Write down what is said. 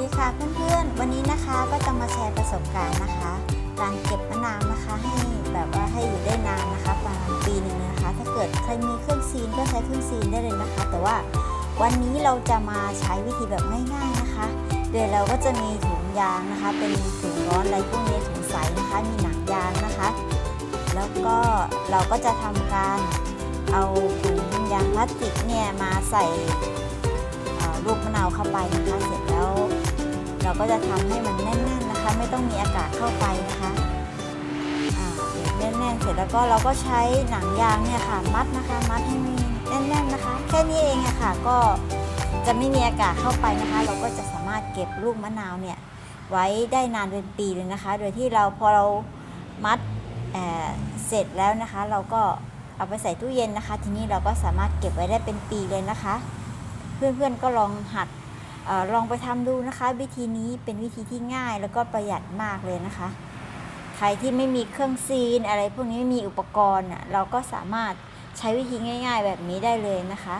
ดีค่ะเพื่อนๆ วันนี้นะคะก็จะมาแชร์ประสบการณ์นะคะ การเก็บมะนาวนะคะ ให้แบบว่าให้อยู่ได้นานนะคะประมาณปีหนึ่งนะคะ ถ้าเกิดใครมีเครื่องซีนก็ใช้เครื่องซีนได้เลยนะคะ แต่ว่าวันนี้เราจะมาใช้วิธีแบบง่ายๆนะคะ โดยเราก็จะมีถุงยางนะคะ เป็นถุงร้อนอะไรพวกนี้ถุงใสนะคะ มีหนังยางนะคะ แล้วก็เราก็จะทำการเอาถุงยางพลาสติกเนี่ยมาใส่ลูกมะนาวเข้าไปนะคะเสร็จ เราก็จะทำให้มันแน่นๆนะคะ ไม่ต้องมีอากาศเข้าไปนะคะอ่าแน่นๆเสร็จแล้วก็เราก็ใช้หนังยางเนี่ยค่ะ มัดนะคะ มัดให้มันแน่นๆนะคะ แค่นี้เองอะค่ะก็จะไม่มีอากาศเข้าไปนะคะ เราก็จะสามารถเก็บลูกมะนาวเนี่ยไว้ได้นานเป็นปีเลยนะคะ โดยที่เราพอเรามัดเเสร็จแล้วนะคะ เราก็เอาไปใส่ตู้เย็นนะคะ ทีนี้เราก็สามารถเก็บไว้ได้เป็นปีเลยนะคะ เพื่อนๆก็ลองหัด อลองไปทำดูนะคะ วิธีนี้เป็นวิธีที่ง่ายแล้วก็ประหยัดมากเลยนะคะ ใครที่ไม่มีเครื่องซีน อะไรพวกนี้ไม่มีอุปกรณ์เราก็สามารถใช้วิธีง่าย ๆ แบบนี้ได้เลยนะคะ